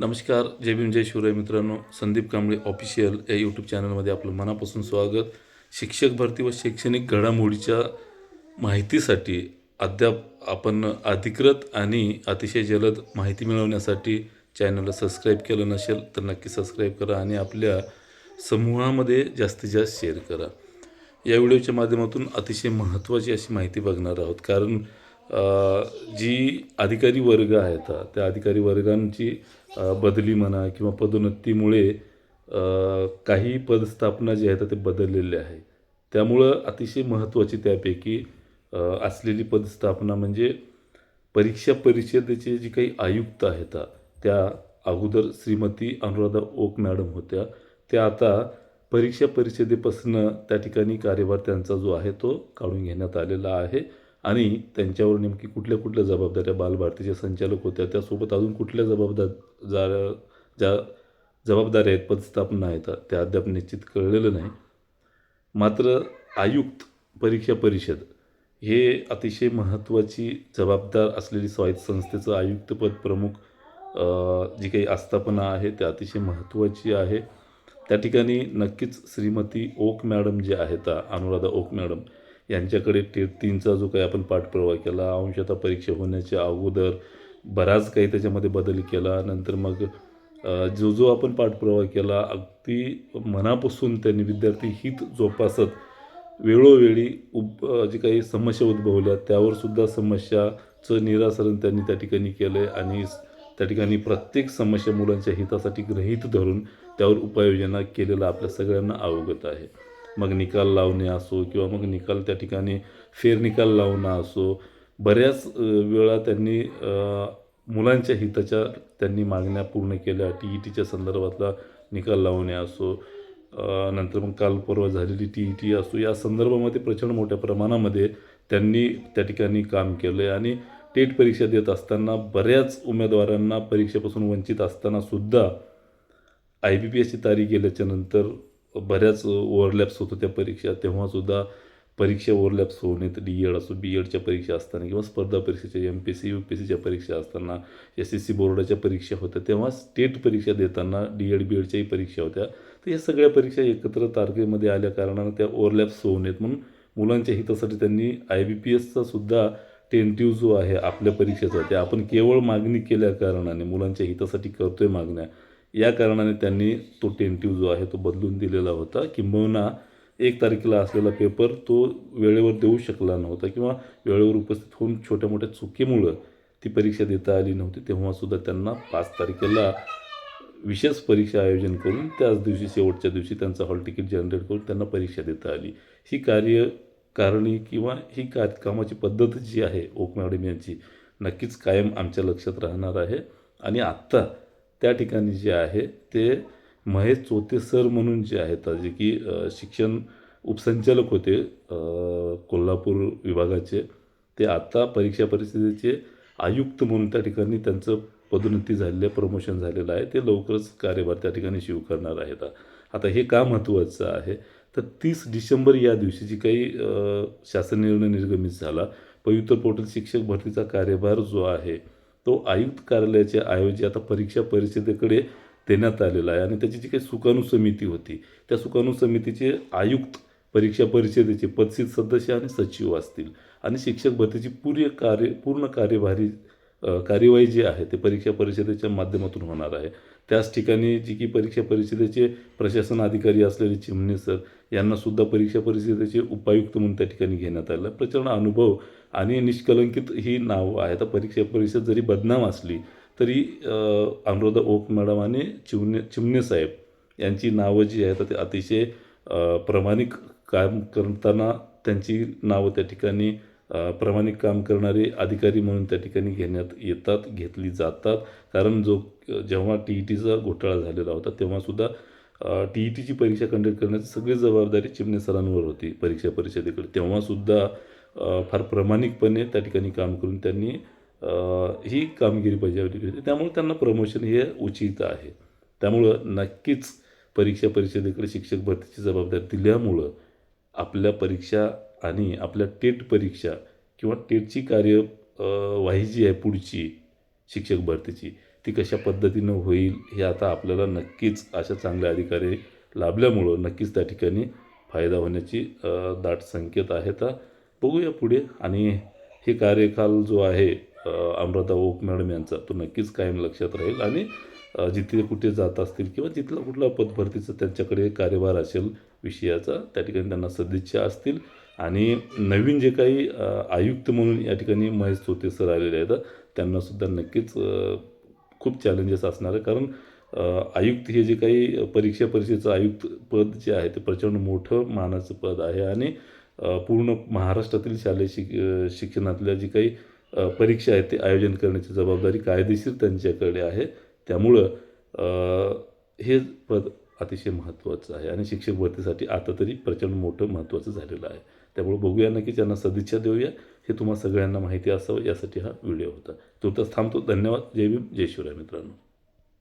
नमस्कार जय भीम जय शिवराय मित्रांनो. संदीप कांबळे ऑफिशियल या यूट्यूब चॅनलमध्ये आपलं मनापासून स्वागत. शिक्षक भरती व शैक्षणिक घडामोडीच्या माहितीसाठी अद्याप आपण अधिकृत आणि अतिशय जलद माहिती मिळवण्यासाठी चॅनलला सबस्क्राईब केलं नसेल तर नक्की सबस्क्राईब करा आणि आपल्या समूहामध्ये जास्तीत जास्त शेअर करा. या व्हिडिओच्या माध्यमातून अतिशय महत्त्वाची अशी माहिती बघणार आहोत. कारण जी अधिकारी वर्ग आहेत त्या अधिकारी वर्गांची बदली म्हणा किंवा पदोन्नतीमुळे काही पदस्थापना जी आहेत ते बदललेले आहे त्यामुळं अतिशय महत्त्वाची त्यापैकी असलेली पदस्थापना म्हणजे परीक्षा परिषदेचे जी काही आयुक्त आहेत त्या अगोदर श्रीमती अनुराधा ओक मॅडम होत्या. त्या आता परीक्षा परिषदेपासून त्या ठिकाणी कार्यभार त्यांचा जो आहे तो काढून घेण्यात आलेला आहे. आणि त्यांच्यावर नेमकी कुठल्या कुठल्या जबाबदाऱ्या बालभारतीच्या संचालक होत्या त्यासोबत अजून कुठल्या जबाबदार जा ज्या जबाबदाऱ्या आहेत पदस्थापना आहेत त्या अद्याप निश्चित कळलेलं नाही. मात्र आयुक्त परीक्षा परिषद हे अतिशय महत्त्वाची जबाबदार असलेली स्वायत्त संस्थेचं आयुक्तपद प्रमुख जी काही आस्थापना आहे ते अतिशय महत्त्वाची आहे. त्या ठिकाणी नक्कीच श्रीमती ओक मॅडम जे आहेत अनुराधा ओक मॅडम यांच्याकडे टे तीनचा जो काही आपण पाठपुरावा केला अंशतः परीक्षा होण्याच्या अगोदर बराच काही त्याच्यामध्ये बदल केला नंतर मग जो जो आपण पाठपुरावा केला अगदी मनापासून त्यांनी विद्यार्थी हित जोपासत वेळोवेळी उप जे जी काही समस्या उद्भवल्या त्यावरसुद्धा समस्याचं निरासरण त्यांनी त्या ठिकाणी केलं आहे आणि त्या ठिकाणी प्रत्येक समस्या मुलांच्या हितासाठी ग्रहित धरून त्यावर उपाययोजना केलेलं आपल्या सगळ्यांना अवगत आहे. मग निकाल लावणे असो किंवा मग निकाल त्या ठिकाणी फेरनिकाल लावणं असो बऱ्याच वेळा त्यांनी मुलांच्या हिताच्या त्यांनी मागण्या पूर्ण केल्या. टी ई टीच्या संदर्भातला निकाल लावणे असो नंतर मग काल परवा झालेली टी ई टी असो या संदर्भामध्ये प्रचंड मोठ्या प्रमाणामध्ये त्यांनी त्या ठिकाणी काम केलं आहे आणि टेट परीक्षा देत असताना बऱ्याच उमेदवारांना परीक्षेपासून वंचित असतानासुद्धा आय बी पी एसची तारीख गेल्याच्यानंतर बऱ्याच ओव्हरलॅप्स होतो त्या परीक्षा तेव्हासुद्धा परीक्षा ओव्हरलॅप्स होऊ नयेत डी एड असो बी एडच्या परीक्षा असताना किंवा स्पर्धा परीक्षेच्या M P C U P सीच्या परीक्षा असताना एस एस सी बोर्डाच्या परीक्षा होत्या. तेव्हा स्टेट परीक्षा देताना डी एड बी एडच्याही परीक्षा होत्या. तर या सगळ्या परीक्षा एकत्र तारखेमध्ये आल्या कारणानं त्या ओव्हरलॅप्स होऊ नयेत म्हणून मुलांच्या हितासाठी त्यांनी आय बी पी एसचा सुद्धा टेंटिव्ह जो आहे आपल्या परीक्षेचा ते आपण केवळ मागणी केल्या कारणाने मुलांच्या हितासाठी करतोय मागण्या या कारणाने त्यांनी तो टेंटिव्ह जो आहे तो बदलून दिलेला होता. किंबहुना एक तारखेला असलेला पेपर तो वेळेवर देऊ शकला नव्हता किंवा वेळेवर उपस्थित होऊन छोट्या मोठ्या चुकीमुळं ती परीक्षा देता आली नव्हती. तेव्हासुद्धा त्यांना पाच तारखेला विशेष परीक्षा आयोजन करून त्याच दिवशी शेवटच्या दिवशी त्यांचं हॉल तिकीट जनरेट करून त्यांना परीक्षा देता आली. ही कार्यकारणी किंवा ही का कामाची पद्धत जी आहे ओक मॅडम यांची नक्कीच कायम आमच्या लक्षात राहणार आहे. आणि आत्ता त्या ठिकाणी जे आहे ते महेश चोते सर म्हणून जे आहेत जे की शिक्षण उपसंचालक होते कोल्हापूर विभागाचे ते आता परीक्षा परिषदेचे आयुक्त म्हणून त्या ठिकाणी त्यांचं पदोन्नती झालेलं आहे प्रमोशन झालेलं आहे. ते लवकरच कार्यभार त्या ठिकाणी शिव करणार आहेत. आता हे का महत्त्वाचं आहे? तर तीस डिसेंबर या दिवशी जी काही शासन निर्णय निर्गमित झाला. पवित्र पोर्टल शिक्षक भरतीचा कार्यभार जो आहे तो आयुक्त कार्यालयाच्या ऐवजी आता परीक्षा परिषदेकडे देण्यात आलेला आहे. आणि त्याची जी काही सुकाणू समिती होती त्या सुकाणू समितीचे आयुक्त परीक्षा परिषदेचे पदसित सदस्य आणि सचिव असतील. आणि शिक्षक भरतीची पूर्य कार्य पूर्ण कार्यभारी कार्यवाही जी आहे ते परीक्षा परिषदेच्या माध्यमातून होणार आहे. त्याच ठिकाणी जी की परीक्षा परिषदेचे प्रशासन अधिकारी असलेले चिमणे सर यांनासुद्धा परीक्षा परिषदेचे उपायुक्त म्हणून त्या ठिकाणी घेण्यात आलं. प्रचंड अनुभव आणि निष्कलंकित ही नावं आहेत. आता परीक्षा परिषद जरी बदनाम असली तरी अनुराधा ओक मॅडम आणि चिमणे चिमणे साहेब यांची नावं जी आहेत ते अतिशय प्रामाणिक काम करताना त्यांची नावं त्या ठिकाणी प्रामाणिक काम करणारे अधिकारी म्हणून त्या ठिकाणी घेण्यात येतात घेतली जातात. कारण जो जेव्हा टी ई टीचा घोटाळा झालेला होता तेव्हासुद्धा टी ई टीची परीक्षा कंडक्ट करण्याची सगळी जबाबदारी चिमणे सरांवर होती परीक्षा परिषदेकडे. तेव्हासुद्धा फार प्रामाणिकपणे त्या ठिकाणी काम करून त्यांनी ही कामगिरी बजावली होती. त्यामुळे त्यांना प्रमोशन हे उचित आहे. त्यामुळं नक्कीच परीक्षा परिषदेकडे शिक्षक भरतीची जबाबदारी दिल्यामुळं आपल्या परीक्षा आणि आपल्या टेट परीक्षा किंवा टेटची कार्य वाही जी आहे पुढची शिक्षक भरतीची ती कशा पद्धतीनं होईल हे आता आपल्याला नक्कीच अशा चांगल्या अधिकारी लाभल्यामुळं नक्कीच त्या ठिकाणी फायदा होण्याची दाट संकेत आहेत बघूया पुढे आणि हे कार्यकाल जो आहे अमृता ओक मॅडम यांचा तो नक्कीच कायम लक्षात राहील आणि जिथे कुठे जात असतील किंवा जिथला कुठला पदभरतीचा त्यांच्याकडे कार्यभार असेल विषयाचा त्या ठिकाणी त्यांना सदिच्छा असतील. आणि नवीन जे काही आयुक्त म्हणून या ठिकाणी महेश चोते सर आलेले आहेत त्यांनासुद्धा नक्कीच खूप चॅलेंजेस असणार आहे. कारण आयुक्त हे जे काही परीक्षा परिषदेचं आयुक्त पद जे आहे ते प्रचंड मोठं मानाचं पद आहे. आणि पूर्ण महाराष्ट्रातील शालेय शिक शिक्षणातल्या जी काही परीक्षा आहेत ते आयोजन करण्याची जबाबदारी कायदेशीर त्यांच्याकडे आहे. त्यामुळं हे पद अतिशय महत्त्वाचं आहे. आणि शिक्षक भरतीसाठी आता तरी प्रचंड मोठं महत्त्वाचं झालेलं आहे. त्यामुळे बघूया नक्की त्यांना सदिच्छा देऊया. हे तुम्हाला सगळ्यांना माहिती असावं. यासाठी हा व्हिडिओ होता. तुर्तास थांबतो. धन्यवाद. जय भीम. जय शिवराय मित्रांनो.